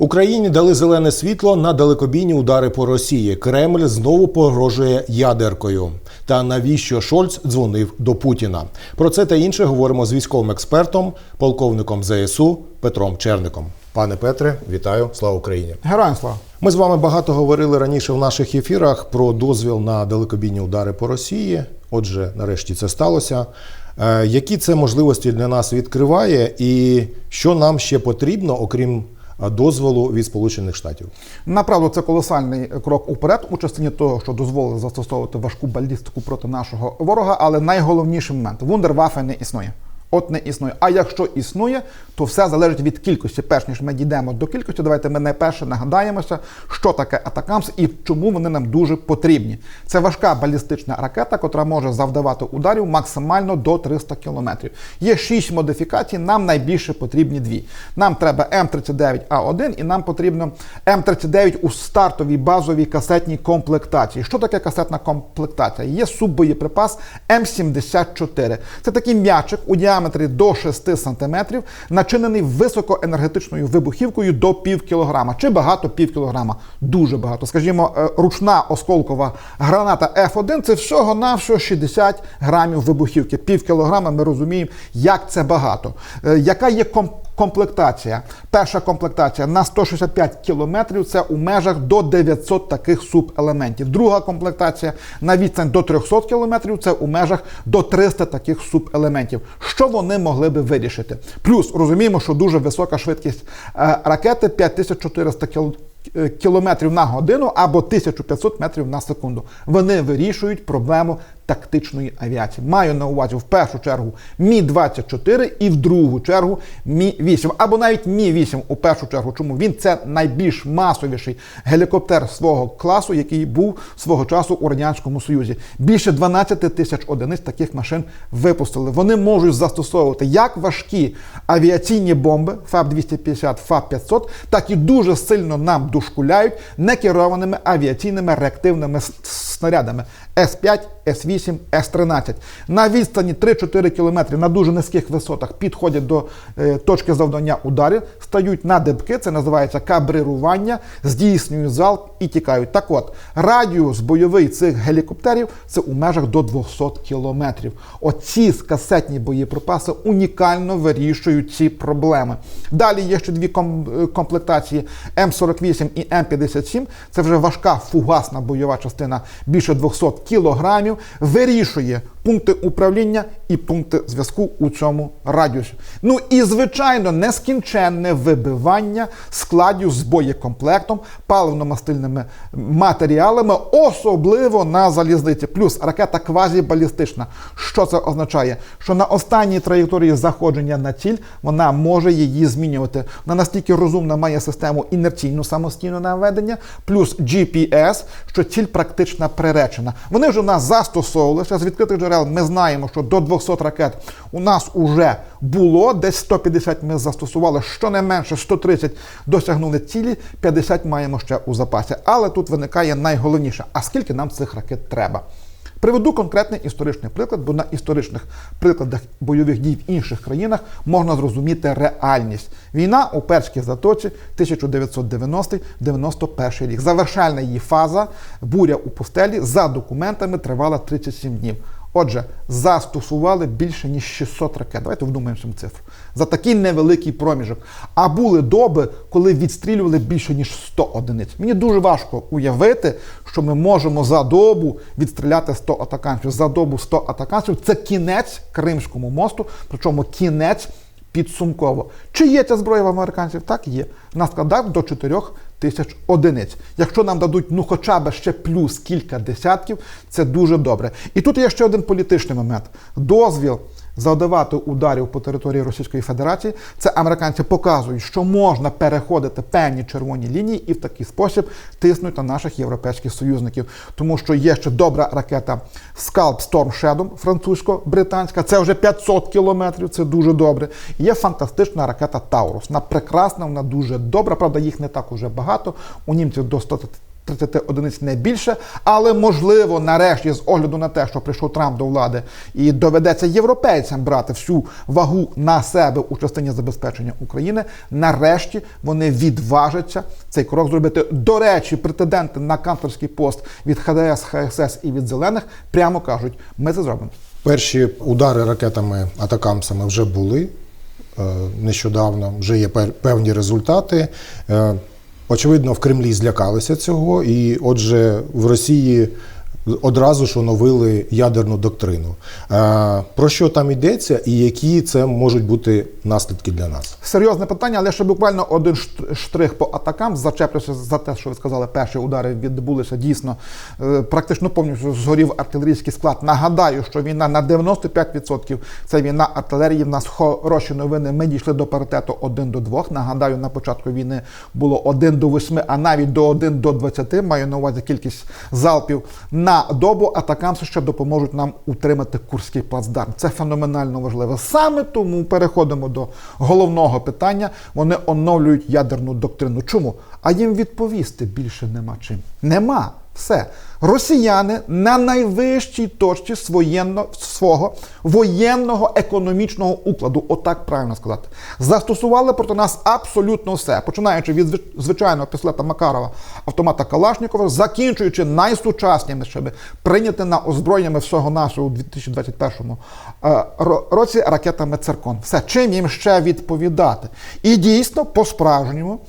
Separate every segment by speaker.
Speaker 1: Україні дали зелене світло на далекобійні удари по Росії. Кремль знову погрожує ядеркою. Та навіщо Шольц дзвонив до Путіна? Про це та інше говоримо з військовим експертом, полковником ЗСУ Петром Черником. Пане Петре, вітаю! Слава Україні!
Speaker 2: Героям слава!
Speaker 1: Ми з вами багато говорили раніше в наших ефірах про дозвіл на далекобійні удари по Росії. Отже, нарешті це сталося. Е, Які це можливості для нас відкриває, і що нам ще потрібно, окрім дозволу від Сполучених Штатів?
Speaker 2: Направду це колосальний крок уперед у частині того, що дозволили застосовувати важку балістику проти нашого ворога. Але найголовніший момент вундервафе не існує. От не існує. А якщо існує, то все залежить від кількості. Перш ніж ми дійдемо до кількості, давайте ми найперше нагадаємося, що таке Атакамс і чому вони нам дуже потрібні. Це важка балістична ракета, котра може завдавати ударів максимально до 300 кілометрів. Є шість модифікацій, нам найбільше потрібні дві. Нам треба М39А1 і нам потрібно М39 у стартовій базовій касетній комплектації. Що таке касетна комплектація? Є суббоєприпас М74. Це такий м'ячик у діаметрі до 6 см, начинений високоенергетичною вибухівкою до пів кілограма. Чи багато пів кілограма? Дуже багато. Скажімо, е, ручна осколкова граната F1 це всього навсього 60 грамів вибухівки. Пів кілограма ми розуміємо, як це багато. Е, Яка є комп комплектація. Перша комплектація на 165 кілометрів це у межах до 900 таких субелементів. Друга комплектація на відстань до 300 кілометрів це у межах до 300 таких субелементів. Що вони могли би вирішити? Плюс розуміємо, що дуже висока швидкість е, ракети 5400 кілометрів кілометрів на годину або 1500 метрів на секунду. Вони вирішують проблему тактичної авіації. Маю на увазі в першу чергу Мі-24 і в другу чергу Мі-8. Або навіть Мі-8 у першу чергу. Чому він це найбільш масовіший гелікоптер свого класу, який був свого часу у Радянському Союзі. Більше 12 тисяч одиниць таких машин випустили. Вони можуть застосовувати як важкі авіаційні бомби ФАБ-250, ФАБ-500, так і дуже сильно нам дошкуляють некерованими авіаційними реактивними снарядами С5, С8, С13. На відстані 3-4 км на дуже низьких висотах підходять до е, точки завдання ударів, стають на дебки, це називається кабрирування, здійснюють залп і тікають. Так от, радіус бойовий цих гелікоптерів це у межах до 200 км. Оці касетні боєприпаси унікально вирішують ці проблеми. Далі є ще дві комплектації М48 і М57. Це вже важка фугасна бойова частина більше 200 кілограмів, вирішує пункти управління і пункти зв'язку у цьому радіусі. Ну і звичайно, нескінченне вибивання складів з боєкомплектом, паливно-мастильними матеріалами, особливо на залізниці. Плюс ракета квазібалістична. Що це означає? Що на останній траєкторії заходження на ціль вона може її змінювати. Вона настільки розумна має систему інерційну самостійного наведення, плюс GPS, що ціль практично приречена. Вони вже у нас застосовувалися з відкритих джерел. Ми знаємо, що до 200 ракет у нас уже було десь 150 Ми застосували щонайменше 130 досягнули цілі, 50 маємо ще у запасі. Але тут виникає найголовніше: а скільки нам цих ракет треба? Приведу конкретний історичний приклад, бо на історичних прикладах бойових дій в інших країнах можна зрозуміти реальність. Війна у Перській затоці 1990-91 рік. Завершальна її фаза буря у пустелі за документами тривала 37 днів. Отже, застосували більше ніж 600 ракет. Давайте вдумаємо цю цифру. За такий невеликий проміжок. А були доби, коли відстрілювали більше ніж 100 одиниць. Мені дуже важко уявити, що ми можемо за добу відстріляти 100 атаканців. За добу 100 атаканців це кінець Кримському мосту, причому кінець підсумково. Чи є ця зброя в американців? Так, є. На складах до 4 тисяч одиниць. Якщо нам дадуть ну хоча б ще плюс кілька десятків, це дуже добре. І тут є ще один політичний момент. Дозвіл завдавати ударів по території Російської Федерації, це американці показують, що можна переходити певні червоні лінії і в такий спосіб тиснуть на наших європейських союзників. Тому що є ще добра ракета Scalp Storm Shadow французько-британська, це вже 500 кілометрів, це дуже добре. Є фантастична ракета Таурус. Вона прекрасна, вона дуже добра, правда, їх не так уже багато. У німців до 100 30 одиниць не більше, але можливо, нарешті, з огляду на те, що прийшов Трамп до влади, і доведеться європейцям брати всю вагу на себе у частині забезпечення України. Нарешті вони відважаться цей крок зробити. До речі, претенденти на канцлерський пост від ХДС, ХСС і від зелених прямо кажуть: ми це зробимо.
Speaker 1: Перші удари ракетами атакамсами вже були е, нещодавно, вже є певні результати. Очевидно, в Кремлі злякалися цього, і отже, в Росії одразу ж оновили ядерну доктрину. Е, Про що там йдеться і які це можуть бути наслідки для нас?
Speaker 2: Серйозне питання, але ще буквально один штрих по атакам. Зачеплюся за те, що ви сказали. Перші удари відбулися дійсно е, практично повністю згорів артилерійський склад. Нагадаю, що війна на 95% це війна артилерії. В нас хороші новини. Ми дійшли до паритету 1 до 2. Нагадаю, на початку війни було 1 до 8, а навіть до 1 до 20. Маю на увазі кількість залпів на добу. Атакамси ще допоможуть нам утримати курський плацдарм. Це феноменально важливо. Саме тому переходимо до головного питання. Вони оновлюють ядерну доктрину. Чому? А їм відповісти більше нема чим. Нема. Все. Росіяни на найвищій точці своєнно, свого воєнного економічного укладу, отак правильно сказати, застосували проти нас абсолютно все, починаючи від звичайного пістолета Макарова, автомата Калашнікова, закінчуючи найсучаснішими, на озброєння всього нашого у 2021 е, році ракетами Циркон. Все, чим їм ще відповідати? І дійсно, по-справжньому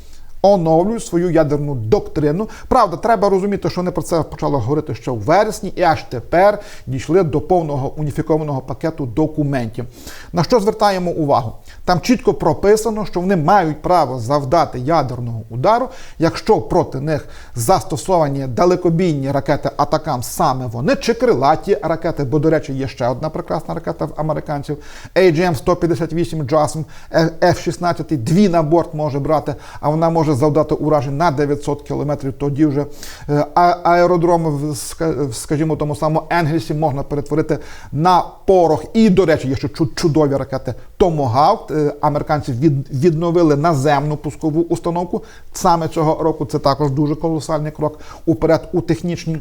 Speaker 2: оновлюють свою ядерну доктрину. Правда, треба розуміти, що вони про це почали говорити ще в вересні, і аж тепер дійшли до повного уніфікованого пакету документів. На що звертаємо увагу? Там чітко прописано, що вони мають право завдати ядерного удару, якщо проти них застосовані далекобійні ракети Атакам саме вони, чи крилаті ракети, бо, до речі, є ще одна прекрасна ракета в американців AGM-158 JASM, F-16, дві на борт може брати, а вона може завдати уражень на 900 кілометрів. Тоді вже е, а- аеродроми, в, ска- в, скажімо, тому самому Енгельсі можна перетворити на порох. І, до речі, є ще чудові ракети Томогавк. Е, Американці відновили наземну пускову установку. Саме цього року це також дуже колосальний крок уперед у технічній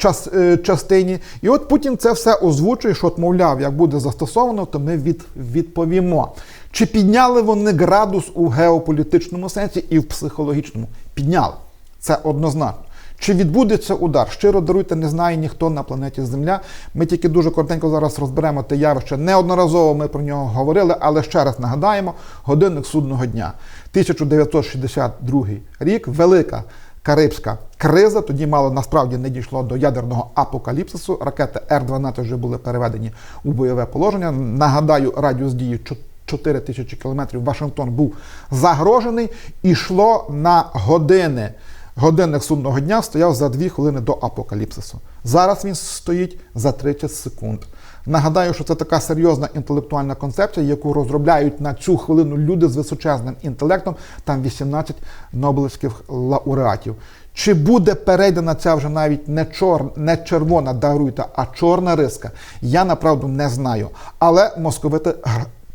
Speaker 2: час, е, частині. І от Путін це все озвучує, що, от, мовляв, як буде застосовано, то ми від, відповімо. Чи підняли вони градус у геополітичному сенсі і в психологічному? Підняли. Це однозначно. Чи відбудеться удар? Щиро даруйте, не знає ніхто на планеті Земля. Ми тільки дуже коротенько зараз розберемо те явище. Неодноразово ми про нього говорили, але ще раз нагадаємо: годинник судного дня. 1962 рік, велика Карибська криза. Тоді мало насправді не дійшло до ядерного апокаліпсису. Ракети Р-12 вже були переведені у бойове положення. Нагадаю, радіус дії 4 тисячі кілометрів. Вашингтон був загрожений. Ішло на години. Годинник судного дня стояв за 2 хвилини до апокаліпсису. Зараз він стоїть за 30 секунд. Нагадаю, що це така серйозна інтелектуальна концепція, яку розробляють на цю хвилину люди з височезним інтелектом. Там 18 нобелівських лауреатів. Чи буде перейдена ця вже навіть не чор, не червона даруйте, а чорна риска? Я направду не знаю. Але московити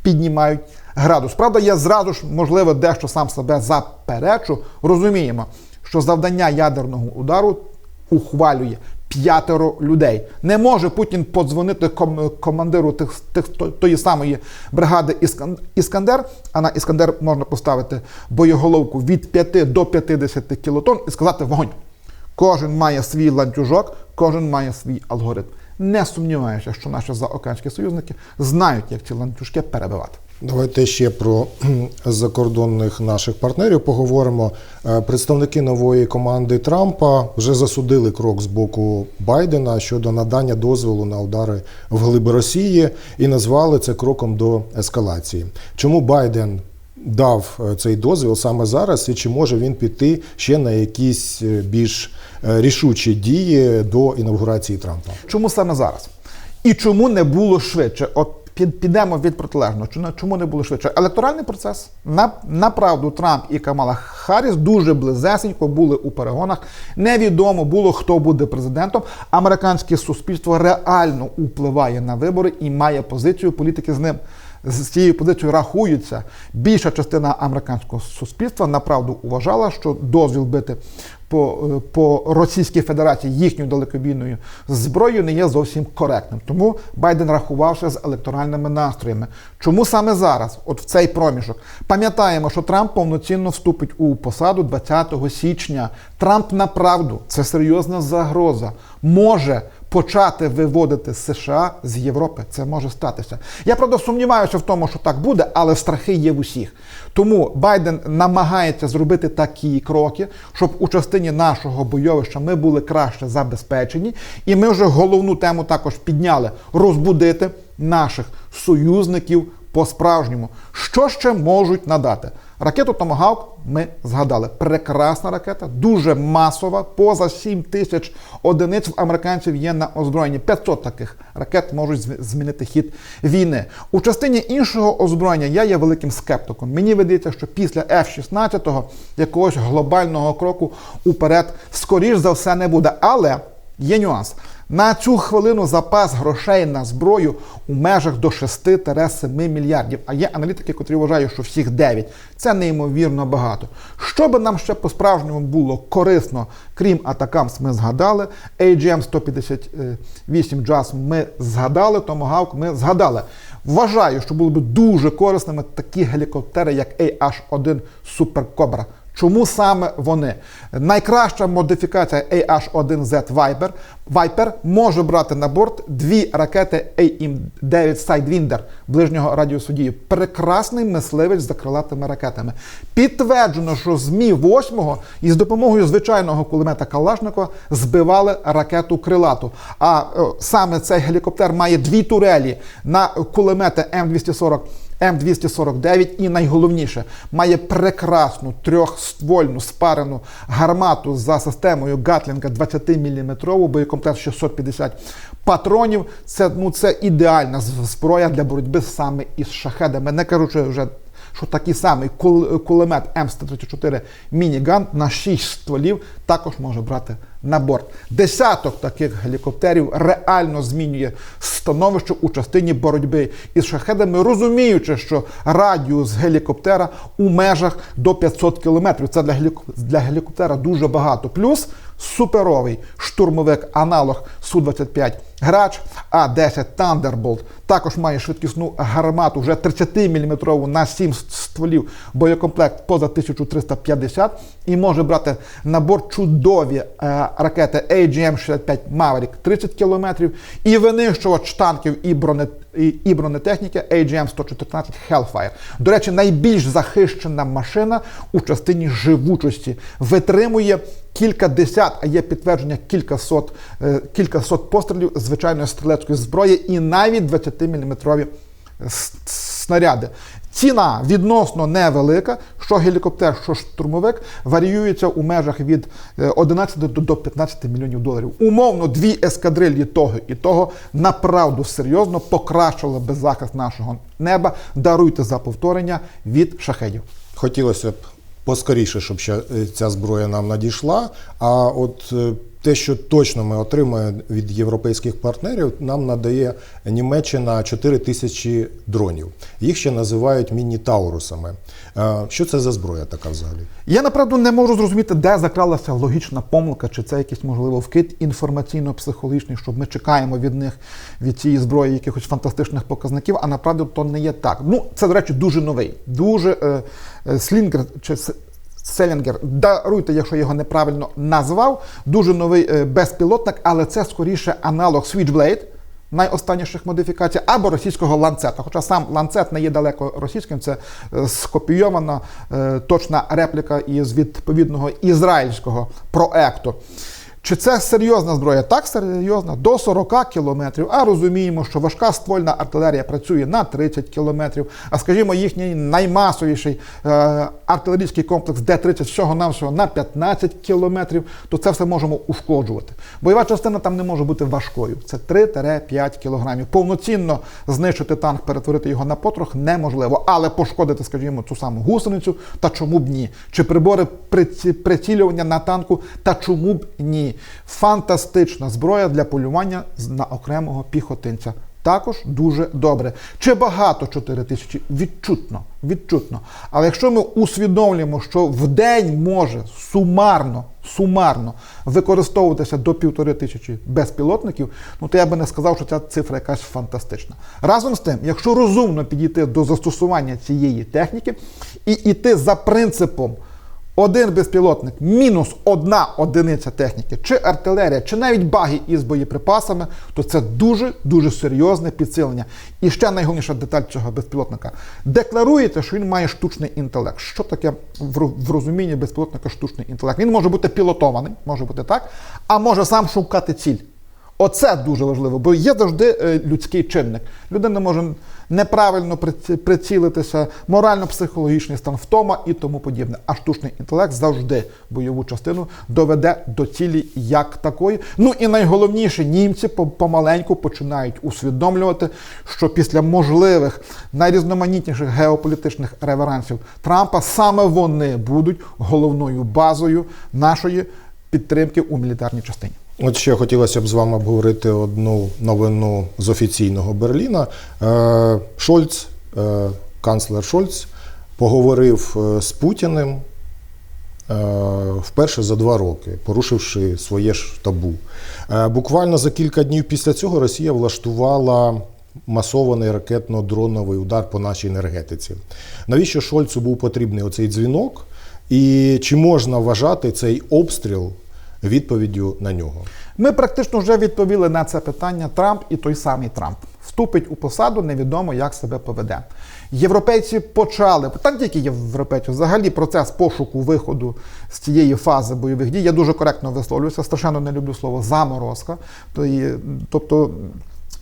Speaker 2: піднімають градус. Правда, я зразу ж, можливо, дещо сам себе заперечу. Розуміємо, що завдання ядерного удару ухвалює п'ятеро людей. Не може Путін подзвонити ком- командиру тих, тих, тої самої бригади Іскандер, а на Іскандер можна поставити боєголовку від 5 до 50 кілотон і сказати вогонь. Кожен має свій ланцюжок, кожен має свій алгоритм. Не сумніваюся, що наші заокеанські союзники знають, як ці ланцюжки перебивати.
Speaker 1: Давайте ще про закордонних наших партнерів поговоримо. Е, Представники нової команди Трампа вже засудили крок з боку Байдена щодо надання дозволу на удари в глиби Росії і назвали це кроком до ескалації. Чому Байден дав е, цей дозвіл саме зараз, і чи може він піти ще на якісь е, більш е, рішучі дії до інавгурації Трампа?
Speaker 2: Чому саме зараз? І чому не було швидше? От під, підемо від протилежного. Чому не було швидше? Електоральний процес. На, направду Трамп і Камала Харріс дуже близесенько були у перегонах. Невідомо було, хто буде президентом. Американське суспільство реально впливає на вибори і має позицію політики з ним з цією позицією рахуються. Більша частина американського суспільства направду вважала, що дозвіл бити по, е, по Російській Федерації їхньою далекобійною зброєю не є зовсім коректним. Тому Байден рахувався з електоральними настроями. Чому саме зараз, от в цей проміжок? Пам'ятаємо, що Трамп повноцінно вступить у посаду 20 січня. Трамп направду це серйозна загроза. Може почати виводити США з Європи. Це може статися. Я правда сумніваюся в тому, що так буде, але страхи є в усіх. Тому Байден намагається зробити такі кроки, щоб у частині нашого бойовища ми були краще забезпечені, і ми вже головну тему також підняли розбудити наших союзників по-справжньому. Що ще можуть надати? Ракету Томагавк ми згадали. Прекрасна ракета, дуже масова. Поза 7 тисяч одиниць в американців є на озброєнні. 500 таких ракет можуть змінити хід війни. У частині іншого озброєння я є великим скептиком. Мені видається, що після F-16 якогось глобального кроку уперед, скоріш за все, не буде. Але є нюанс. На цю хвилину запас грошей на зброю у межах до 6-7 мільярдів. А є аналітики, котрі вважають, що всіх 9. Це неймовірно багато. Що би нам ще по-справжньому було корисно, крім Атакамс, ми згадали. AGM 158 JAS ми згадали, Томагавк ми згадали. Вважаю, що було б дуже корисними такі гелікоптери, як AH-1 Super Cobra. Чому саме вони? Найкраща модифікація AH-1Z Viper, Viper може брати на борт дві ракети AIM-9 Sidewinder ближнього радіусу дії. Прекрасний мисливець за крилатими ракетами. Підтверджено, що ЗМІ 8-го із допомогою звичайного кулемета Калашникова збивали ракету крилату. А саме цей гелікоптер має дві турелі на кулемети М240 М249 і найголовніше має прекрасну трьохствольну спарену гармату за системою Гатлінга 20-мм, боєкомплект 650 патронів. Це, ну, це ідеальна зброя для боротьби саме із шахедами. Не кажучи вже що такий самий кулемет М134 мініган на 6 стволів також може брати на борт. Десяток таких гелікоптерів реально змінює становище у частині боротьби із шахедами, розуміючи, що радіус гелікоптера у межах до 500 кілометрів. Це для, гелік... для гелікоптера дуже багато. Плюс суперовий штурмовик аналог Су-25 Грач А-10 Thunderbolt. Також має швидкісну гармату вже 30-мм на 7 стволів. Боєкомплект поза 1350 і може брати на борт чудові е, ракети AGM-65 Maverick 30 км і винищувач танків і, броне, і, і бронетехніки AGM-114 Hellfire. До речі, найбільш захищена машина у частині живучості. Витримує кілька десят, а є підтвердження кількасот, е, кількасот пострілів звичайної стрілецької зброї і навіть 20-мм снаряди. Ціна відносно невелика, що гелікоптер, що штурмовик варіюється у межах від е, 11 до- до 15 мільйонів доларів. Умовно, дві ескадрилі того і того направду серйозно покращили би захист нашого неба. Даруйте за повторення від шахедів.
Speaker 1: Хотілося б поскоріше, щоб е, ця зброя нам надійшла. А от е, те, що точно ми отримаємо від європейських партнерів, нам надає Німеччина 4 тисячі дронів. Їх ще називають міні-таурусами. Е, Що це за зброя така взагалі?
Speaker 2: Я направду не можу зрозуміти, де закралася логічна помилка, чи це якийсь можливо вкид інформаційно-психологічний, що ми чекаємо від них від цієї зброї якихось фантастичних показників, а направду то не є так. Ну, це, до речі, дуже новий, дуже е, е, слінгер чи Селінгер, даруйте, якщо його неправильно назвав. Дуже новий е, безпілотник, але це скоріше аналог Switchblade, найостанніших модифікацій, або російського ланцета. Хоча сам ланцет не є далеко російським, це е, скопійована е, точна репліка із відповідного ізраїльського проекту. Чи це серйозна зброя? Так, серйозна, до 40 кілометрів. А розуміємо, що важка ствольна артилерія працює на 30 кілометрів. А скажімо, їхній наймасовіший е, артилерійський комплекс Д-30 всього-навсього на 15 кілометрів, то це все можемо ушкоджувати. Бойова частина там не може бути важкою. Це 3-5 кілограмів. Повноцінно знищити танк, перетворити його на потрох неможливо. Але пошкодити, скажімо, цю саму гусеницю, та чому б ні? Чи прибори приці- прицілювання на танку, та чому б ні? Фантастична зброя для полювання на окремого піхотинця. Також дуже добре. Чи багато 4 тисячі? Відчутно, відчутно. Але якщо ми усвідомлюємо, що в день може сумарно, сумарно використовуватися до півтори тисячі безпілотників, ну то я би не сказав, що ця цифра якась фантастична. Разом з тим, якщо розумно підійти до застосування цієї техніки і йти за принципом один безпілотник мінус одна одиниця техніки, чи артилерія, чи навіть баги із боєприпасами, то це дуже дуже серйозне підсилення. І ще найголовніша деталь цього безпілотника. Декларуєте, що він має штучний інтелект. Що таке в ро- розумінні безпілотника штучний інтелект? Він може бути пілотований, може бути так, а може сам шукати ціль. Оце дуже важливо, бо є завжди е, людський чинник. Людина може неправильно прицілитися, морально-психологічний стан втома і тому подібне. А штучний інтелект завжди бойову частину доведе до цілі як такої. Ну і найголовніше, німці помаленьку починають усвідомлювати, що після можливих найрізноманітніших геополітичних реверансів Трампа саме вони будуть головною базою нашої підтримки у мілітарній частині.
Speaker 1: От ще хотілося б з вами обговорити одну новину з офіційного Берліна. Е, Шольц, е, канцлер Шольц, поговорив е, з Путіним вперше за два роки, порушивши своє ж табу. Буквально за кілька днів після цього Росія влаштувала масований ракетно-дроновий удар по нашій енергетиці. Навіщо Шольцу був потрібний оцей дзвінок? І чи можна вважати цей обстріл відповіддю на нього?
Speaker 2: Ми практично вже відповіли на це питання. Трамп і той самий Трамп вступить у посаду, невідомо як себе поведе. Європейці почали та не тільки європейці, взагалі процес пошуку виходу з цієї фази бойових дій. Я дуже коректно висловлююся, страшенно не люблю слово заморозка. Тобто,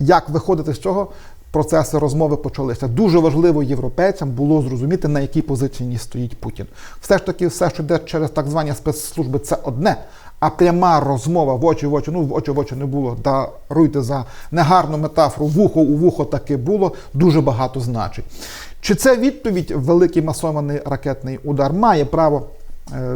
Speaker 2: як виходити з цього? Процеси розмови почалися. Дуже важливо європейцям було зрозуміти, на якій позиції стоїть Путін. Все ж таки, все, що йде через так звані спецслужби, це одне. А пряма розмова в очі в очі, ну в очі в очі не було. Даруйте за негарну метафору, вухо у вухо таки було, дуже багато значить. Чи це відповідь великий масований ракетний удар? Має право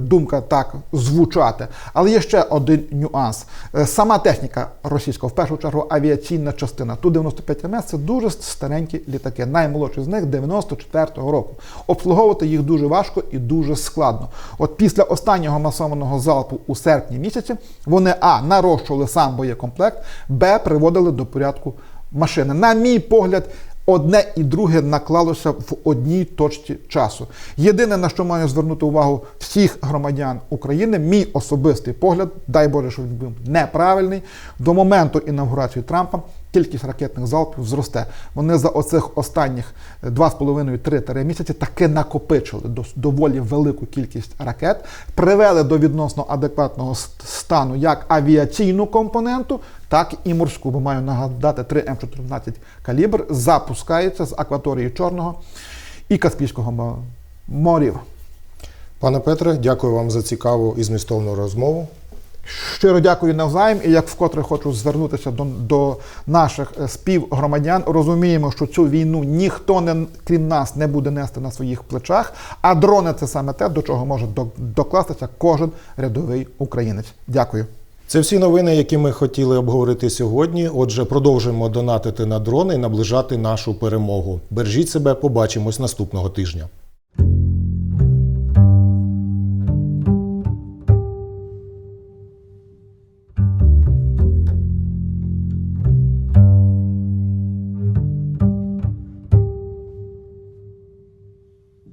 Speaker 2: думка так звучати. Але є ще один нюанс. Е, Сама техніка російська, в першу чергу авіаційна частина. Ту-95 МС це дуже старенькі літаки. Наймолодший з них 94-го року. Обслуговувати їх дуже важко і дуже складно. От після останнього масованого залпу у серпні місяці вони а нарощували сам боєкомплект, б приводили до порядку машини. На мій погляд, одне і друге наклалося в одній точці часу. Єдине, на що маю звернути увагу всіх громадян України, мій особистий погляд, дай Боже, що він був неправильний, до моменту інавгурації Трампа кількість ракетних залпів зросте. Вони за оцих останніх 2,5-3 місяці таки накопичили доволі велику кількість ракет, привели до відносно адекватного стану як авіаційну компоненту, так і морську. Бо маю нагадати, 3 М14 калібр запускається з акваторії Чорного і Каспійського морів.
Speaker 1: Пане Петре, дякую вам за цікаву і змістовну розмову.
Speaker 2: Щиро дякую навзаєм. І як вкотре хочу звернутися до, до наших е, співгромадян. Розуміємо, що цю війну ніхто не крім нас не буде нести на своїх плечах. А дрони це саме те, до чого може до- докластися кожен рядовий українець. Дякую.
Speaker 1: Це всі новини, які ми хотіли обговорити сьогодні. Отже, продовжуємо донатити на дрони і наближати нашу перемогу. Бережіть себе, побачимось наступного тижня.